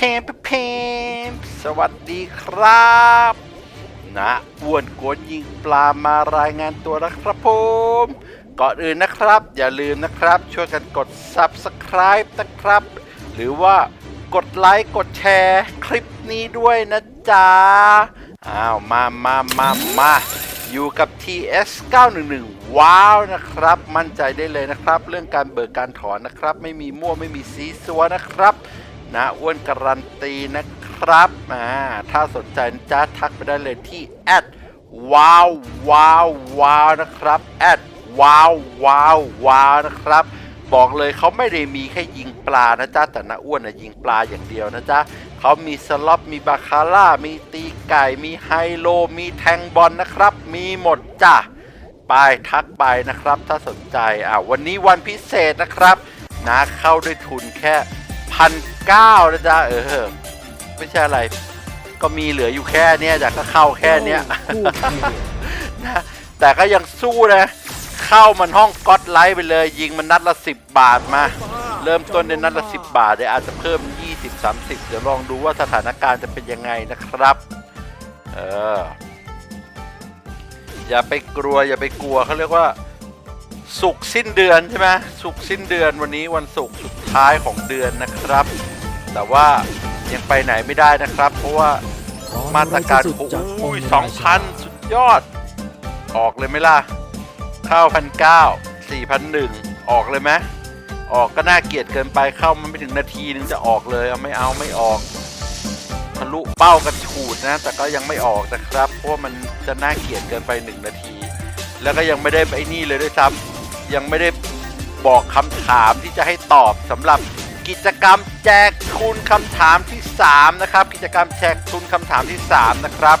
เพมเพมสวัสดีครับนะอ้วนโกนยิงปลามารายงานตัวนะครับผมก่อนอื่นนะครับ อย่าลืมนะครับ ช่วยกันกด Subscribe นะครับ หรือว่ากดไลค์กดแชร์คลิปนี้ด้วยนะจ๊ะอ้าวมามามามาอยู่กับ TS 911 ว้าวนะครับ มั่นใจได้เลยนะครับ เรื่องการเบิกการถอนนะครับ ไม่มีมั่วไม่มีซีซัวนะครับ นะอ้วนการันตีนะครับอ่าถ้าสนใจจ้าทักไปได้เลยที่แอดว้าวว้าวว้าวนะครับแอดว้าวว้าวว้าวนะครับ บอกเลยเขาไม่ได้มีแค่ยิงปลานะจ๊ะแต่นาอ้วนนะยิงปลาอย่างเดียวนะจ๊ะเขามีสล็อตมีบาคาร่า มีตีไก่ มีไฮโล มีแทงบอลนะครับ มีหมดจ้ะไปทักไปนะครับ ถ้าสนใจอ่าวันนี้วันพิเศษนะครับนะเข้าด้วยทุนแค่ พันเก้านะจ๊ะเออ ไม่ใช่อะไร ก็มีเหลืออยู่แค่เนี้ยอยากก็เข้าแค่เนี้ยคู่แข่งนะแต่ก็ยังสู้นะ เข้ามันห้องก๊อตไลท์ไปเลย ยิงมันนัดละ10บาทมา เริ่มต้นในนัดละ10บาทเดี๋ยวอาจจะเพิ่ม20-30เดี๋ยวลองดูว่าสถานการณ์จะเป็นยังไงนะครับ เอออย่าไปกลัวอย่าไปกลัวเขาเรียกว่า สุกร์สิ้นเดือนใช่ไหมสุกร์สิ้นเดือนวันนี้วันศุกร์สุดท้ายของเดือนนะครับ แต่ว่ายังไปไหนไม่ได้นะครับ เพราะว่ามาตรการสุดจากโอ้ยงค์สองพันสุดยอด ออกเลยไหมล่ะเข้าพันเก้าสี่พันหนึ่งออกเลยไหมออกก็น่าเกลียดเกินไปเข้ามันไม่ถึงนาทีนึงจะออกเลยเอาไม่เอาไม่ออกทะลุเป้ากันฉูดนะ แต่ก็ยังไม่ออกนะครับ เพราะว่ามันจะน่าเกลียดเกินไปหนึ่งนาที แล้วก็ยังไม่ได้ไอ้นี่เลยด้วยซ้ำ ยังไม่ได้บอกคำถามที่จะให้ตอบสำหรับกิจกรรมแจกทุนคำถามที่ 3 นะครับ กิจกรรมแจกทุนคำถามที่ 3 นะครับ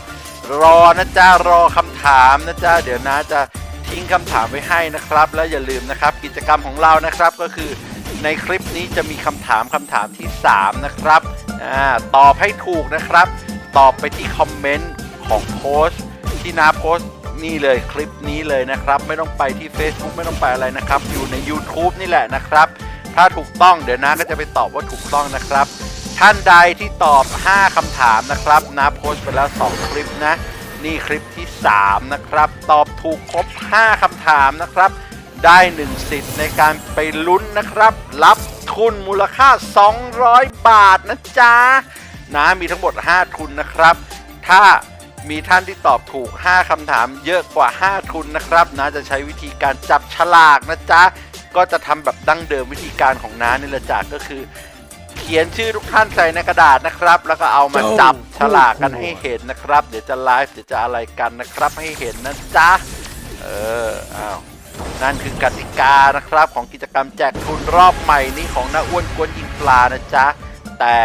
รอนะจ๊ะรอคำถามนะจ๊ะเดี๋ยวนะจะทิ้งคำถามไว้ให้นะครับ แล้วอย่าลืมนะครับ กิจกรรมของเรานะครับก็คือในคลิปนี้จะมีคำถามคำถามที่ 3 นะครับอตอบให้ถูกนะครับ ตอบไปที่คอมเมนต์ของโพสต์ที่นาโพสต์ นี่เลยคลิปนี้เลยนะครับ ไม่ต้องไปที่ Facebook ไม่ต้องไปอะไรนะครับ อยู่ใน YouTube นี่แหละนะครับ ถ้าถูกต้องเดี๋ยวนาก็จะไปตอบว่าถูกต้องนะครับ ท่านใดที่ตอบ 5คำถามนะครับนาโพสต์ไปแล้ว 2 คลิปนะ นี่คลิปที่ 3 นะครับ ตอบถูกครบ 5คำถามนะครับได้ 1 สิทธิ์ในการไปลุ้นนะครับ รับทุนมูลค่า 200 บาทนะจ๊ะนะมีทั้งหมด 5 ทุนนะครับ ถ้า มีท่านที่ตอบถูก 5 คำถามเยอะกว่า 5 ทุนนะครับนะจะใช้วิธีการจับฉลากนะจ๊ะ ก็จะทำแบบดั้งเดิมวิธีการของน้านี่แหละจ้ะก็คือ เขียนชื่อทุกท่านใส่ในกระดาษนะครับ แล้วก็เอามาจับฉลากกันให้เห็นนะครับ เดี๋ยวจะไลฟ์เดี๋ยวจะอะไรกันนะครับให้เห็นนะจ๊ะ เอออ้าวนั่นคือกติกานะครับของกิจกรรมแจกทุนรอบใหม่นี้ของน้าอ้วนกวนยิงปลานะจ๊ะ แต่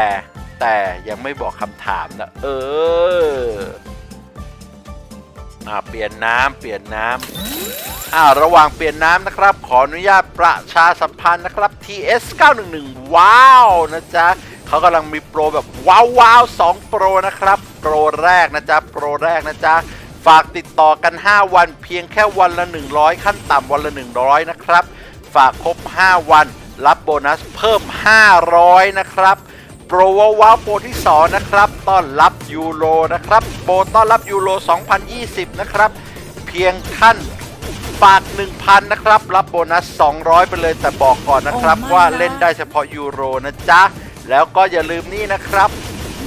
แต่ยังไม่บอกคำถามนะเออ อ่าเปลี่ยนน้ำเปลี่ยนน้ำอ่าระหว่างเปลี่ยนน้ำนะครับ ขออนุญาตประชาสัมพันธ์นะครับ TS 911ว้าวนะจ๊ะเขากำลังมีโปรแบบว้าวว้าว2โปรนะครับ โปรแรกนะจ๊ะโปรแรกนะจ๊ะฝากติดต่อกัน 5 วันเพียงแค่วันละ 100 ขั้นต่ำวันละ 100 นะครับ ฝากครบ 5 วัน รับโบนัสเพิ่ม 500 นะครับ โปรว้าวว้าวโปรที่ 2 นะครับ ต้อนรับยูโรนะครับ โปรต้อนรับยูโร 2020 นะครับ เพียงท่านฝาก 1,000 นะครับ รับโบนัส 200 ไปเลยแต่บอกก่อนนะครับโอ้ไม่ว่านะเล่นได้เฉพาะยูโรนะจ๊ะ แล้วก็อย่าลืมนี่นะครับ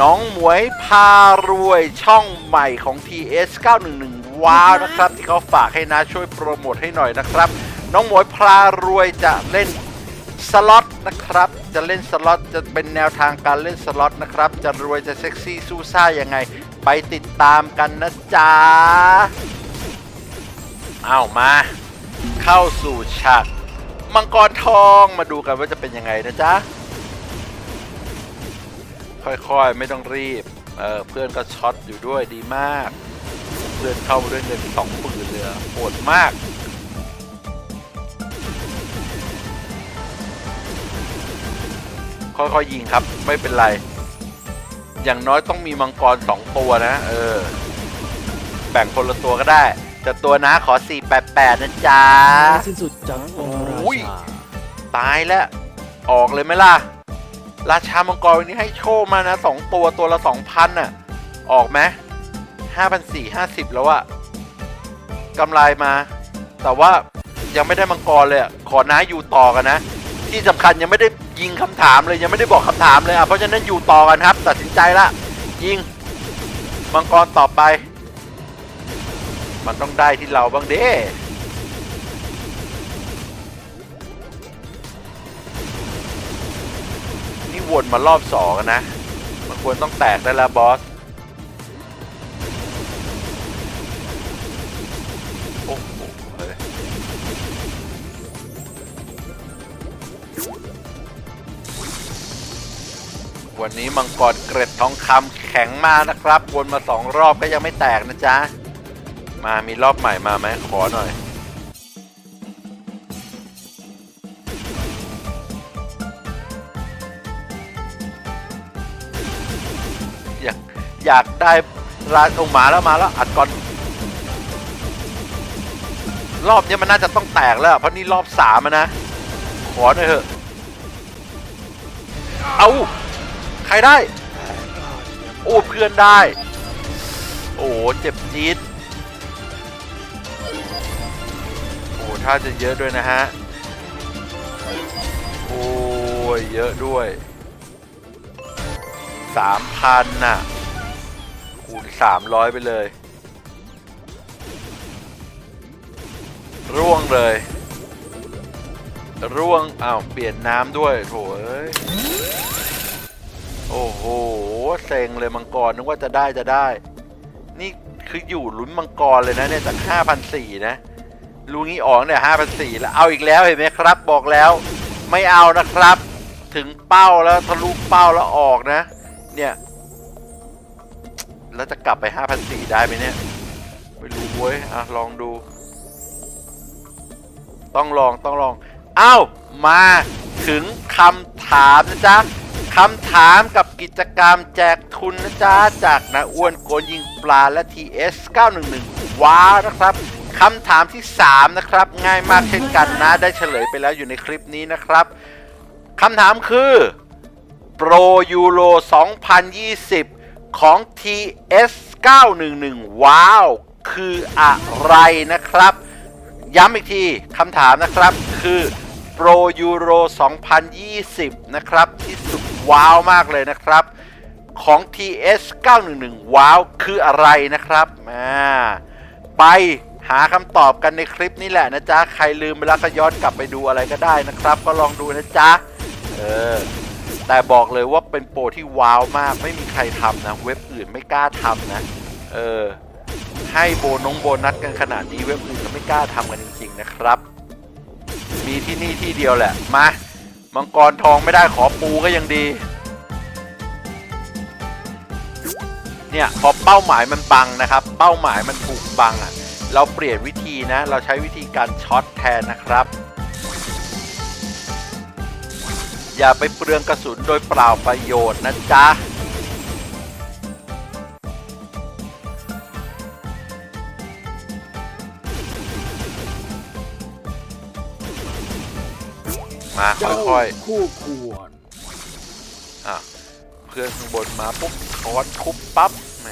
น้องหมวยพารวยช่องใหม่ของ TS 911 ว้าวนะครับ ที่เขาฝากให้นะช่วยโปรโมทให้หน่อยนะครับ น้องหมวยพารวยจะเล่น สล็อตนะครับ จะเล่นสล็อตจะเป็นแนวทางการเล่นสล็อตนะครับ จะรวยจะเซ็กซี่สู้ซ่ายังไง ไปติดตามกันนะจ๊ะเอามา เข้าสู่ฉากมังกรทองมาดูกันว่าจะเป็นยังไงนะจ๊ะค่อยๆ ไม่ต้องรีบ เออเพื่อนก็ช็อตอยู่ด้วยดีมาก เพื่อนเข้ามาด้วยเงินสองหมื่นเลยอะโหดมาก ค่อยๆยิงครับ ไม่เป็นไร อย่างน้อยต้องมีมังกรสองตัวนะ เออ แบ่งคนละตัวก็ได้ แต่ตัวนะขอ 488 นะจ๊ะ สิ้นสุดจากองค์ราโอ้ย ชาตายแล้ว ออกเลยไหมล่ะ ราชามังกรวันนี้ให้โชคมานะสองตัวตัวละสองพันน่ะ ออกไหมห้าพันสี่ห้าสิบแล้วอะกำไรมา แต่ว่ายังไม่ได้มังกรเลยอะขอน้าอยู่ต่อกันนะ ที่สำคัญยังไม่ได้ยิงคำถามเลยยังไม่ได้บอกคำถามเลยอะเพราะฉะนั้นอยู่ต่อกันครับ ตัดสินใจละยิงมังกรต่อไป มันต้องได้ที่เราบ้างเด้นี่วนมารอบสองนะ มันควรต้องแตกได้แล้วบอส วันนี้มังกรเกร็ดทองคำแข็งมากนะครับ วนมาสองรอบก็ยังไม่แตกนะจ๊ะ มามีรอบใหม่มาไหมขอหน่อย อยากอยากได้รานองหมาแล้วมาแล้วอัดก่อนรอบนี้มันน่าจะต้องแตกแล้ว เพราะนี่รอบสามนะ ขอหน่อยเถอะ เอา ใครได้ โอ้เพื่อนได้ โอ้เจ็บจี๊ดโอ้ถ้าจะเยอะด้วยนะฮะ โอ้ยเยอะด้วยสามพันน่ะ คูณสามร้อยไปเลย ร่วงเลย ร่วงอ้าวเปลี่ยนน้ำด้วยโถเอ้ย โอ้โหเซ็งเลยมังกรนึกว่าจะได้จะได้ นี่คืออยู่ลุ้นมังกรเลยนะเนี่ยจาก5,004นะลุงนี้ออกเนี่ย5,004แล้วเอาอีกแล้วเห็นไหมครับ บอกแล้วไม่เอานะครับ ถึงเป้าแล้วทะลุเป้าแล้วออกนะ เนี่ย แล้วจะกลับไป5,004ได้ไหมเนี่ยไม่รู้เว้ยอะลองดู ต้องลองต้องลอง เอ้ามาถึงคำถามนะจ๊ะ คำถามกับกิจกรรมแจกทุนนะจ๊ะจากนาอ้วนโกนยิงปลาและ TS 911 ว้าวนะครับคำถามที่ 3 นะครับ ง่ายมากเช่นกันนะ ได้เฉลยไปแล้วอยู่ในคลิปนี้นะครับคำถามคือโปรยูโร 2020 ของ TS 911 ว้าว คืออะไรนะครับ ย้ำอีกทีคำถามนะครับคือโปรยูโร 2020 นะครับที่สุด ว้าวมากเลยนะครับ ของ TS 911 ว้าวคืออะไรนะครับมาไปหาคำตอบกันในคลิปนี้แหละนะจ๊ะ ใครลืมไปแล้วก็ย้อนกลับไปดูอะไรก็ได้นะครับ ก็ลองดูนะจ๊ะ เออ แต่บอกเลยว่าเป็นโปรที่ว้าวมาก ไม่มีใครทำนะ เว็บอื่นไม่กล้าทำนะ เออ ให้โบนงโบนัสกันขนาดนี้เว็บอื่นก็ไม่กล้าทำกันจริงๆนะครับ มีที่นี่ที่เดียวแหละ มา มังกรทองไม่ได้ขอปูก็ยังดี เนี่ยพอเป้าหมายมันบังนะครับ เป้าหมายมันถูกบังอะ่ะ เราเปลี่ยนวิธีนะ เราใช้วิธีการช็อตแทนนะครับ อย่าไปเปลืองกระสุนโดยเปล่าประโยชน์นะจ๊ะ มาเจ้าค่อยคู่ควรๆอะเพื่อนข้างบนมาปุ๊บคอนทุบปั๊บแหม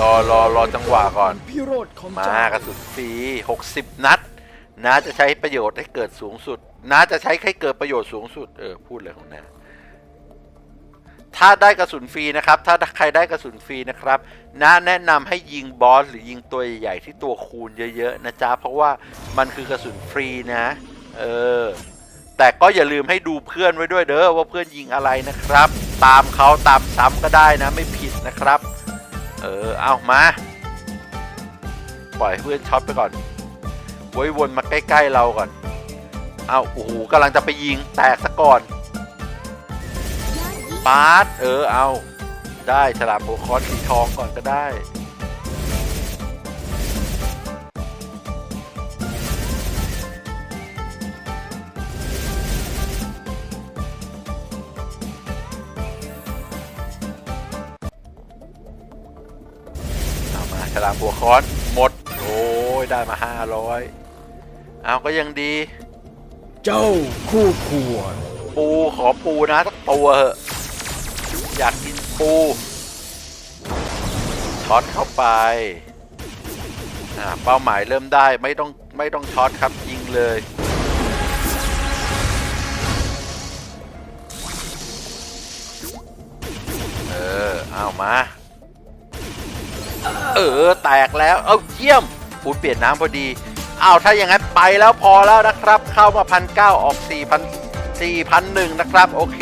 รอรอรอจังหวะก่อน พิโรธของมาเจ้า กระสุนฟรี60 นัดน้าจะใช้ประโยชน์ให้เกิดสูงสุดน้าจะใช้ให้เกิดประโยชน์สูงสุด เออ พูดเลยของน้า ถ้าได้กระสุนฟรีนะครับ ถ้าใครได้กระสุนฟรีนะครับน้าแนะนำให้ยิงบอสหรือยิงตัวใหญ่ๆที่ตัวคูณเยอะๆนะจ๊ะ เพราะว่ามันคือกระสุนฟรีนะ เออ แต่ก็อย่าลืมให้ดูเพื่อนไว้ด้วยเด้อว่าเพื่อนยิงอะไรนะครับ ตามเขาตามซ้ำก็ได้นะไม่ผิดนะครับ เออ เอามา ปล่อยเพื่อนช็อตไปก่อนไว้วนมาใกล้ ๆเราก่อน เอาโอ้โหกำลังจะไปยิงแตกซะก่อน ปาร์ตเออเอา ได้ฉลามโบคอนสีทองก่อนก็ได้เอามาฉลามบัวค้อนหมด โอ้ยยได้มาห้าร้อยเอาก็ยังดี เจ้าคู่ควรปูขอปูนะสักตัวเหอะ อยากกินปูช็อตเข้าไปอ่าเป้าหมายเริ่มได้ไม่ต้องไม่ต้องช็อตครับยิงเลยเออเอามา เออแตกแล้วเอาเยี่ยมปูเปลี่ยนน้ำพอดีเอาถ้าอย่างนั้นไปแล้วพอแล้วนะครับ เข้ามาพันเก้าออกสี่พันสี่พันหนึ่งนะครับ โอเค